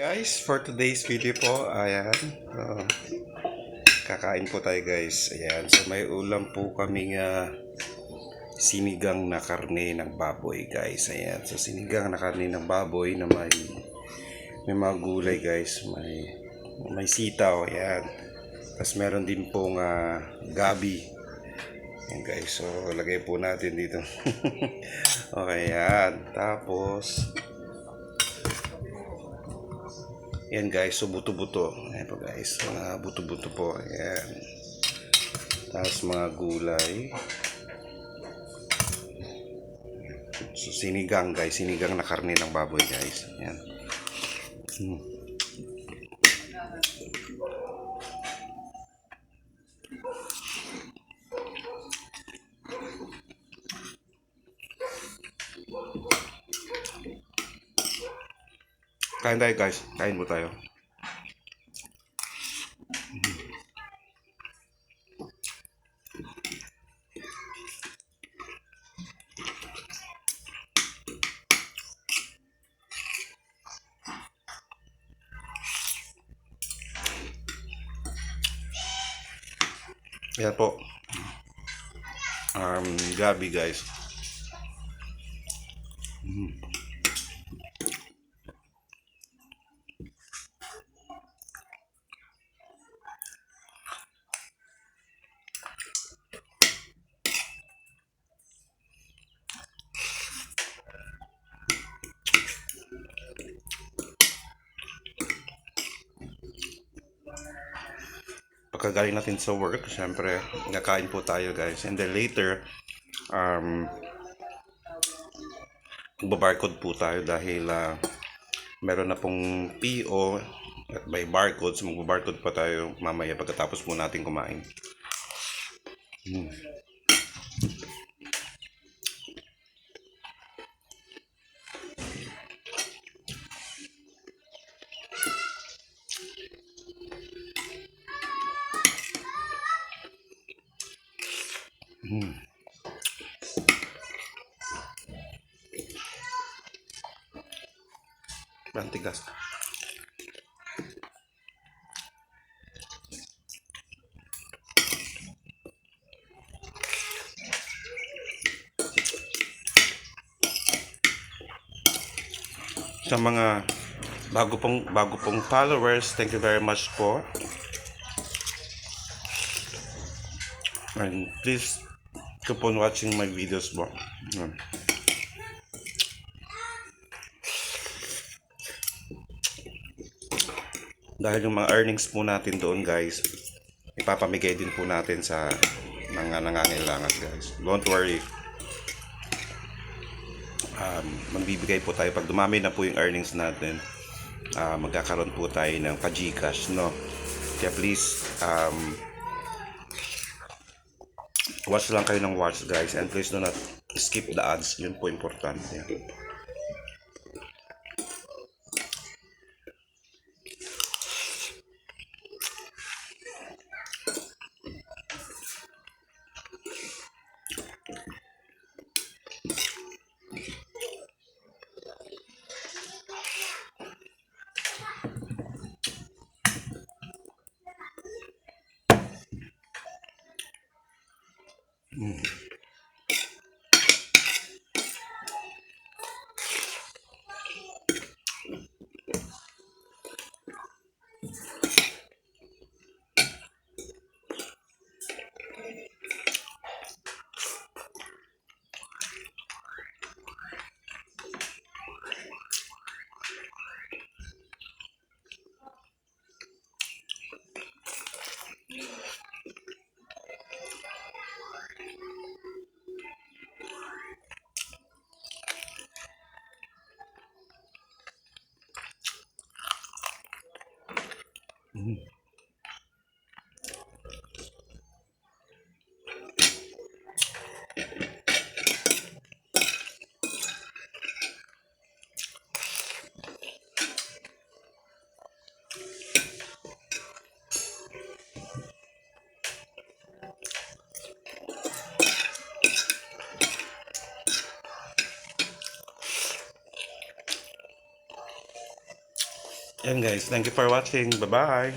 Guys, for today's video po, ayan, uh, kakain po tayo guys. Ayan, so may ulam po kaming uh, sinigang na karne ng baboy guys. Ayan, so sinigang na karne ng baboy na may may mga gulay guys. May may sitaw, ayan. Tapos meron din pong uh, gabi. Ayan guys, so lagay po natin dito. okay, yan. Tapos, Yan guys, so buto-buto. Ayan po guys, mga buto-buto po. Ayan. Tapos mga gulay. So sinigang guys, sinigang na karne ng baboy guys. Ayan. Hmm. Kain tayo guys, kain mo tayo. Yan po. Um, gabi guys. Pagkagaling natin sa work, syempre, nakain po tayo guys. And then later, um, magbabarcode po tayo dahil ah, meron na pong PO at by barcode. So magbabarcode pa tayo mamaya pagkatapos po natin kumain. Hmm. Hmm. Ang tigas. Sa mga bago pong bago pong followers, thank you very much po. And please keep on watching my videos. Yan. Dahil yung mga earnings po natin doon guys, ipapamigay din po natin sa mga nangangailangan guys. Don't worry. Um, magbibigay po tayo pag dumami na po yung earnings natin. ah, magkakaroon po tayo ng pa-Gcash, no? Kaya please, um, watch lang kayo ng watch guys. And please do not skip the ads. Yun po importante Mm-hmm. Mm-hmm. Yan guys, thank you for watching. Bye-bye.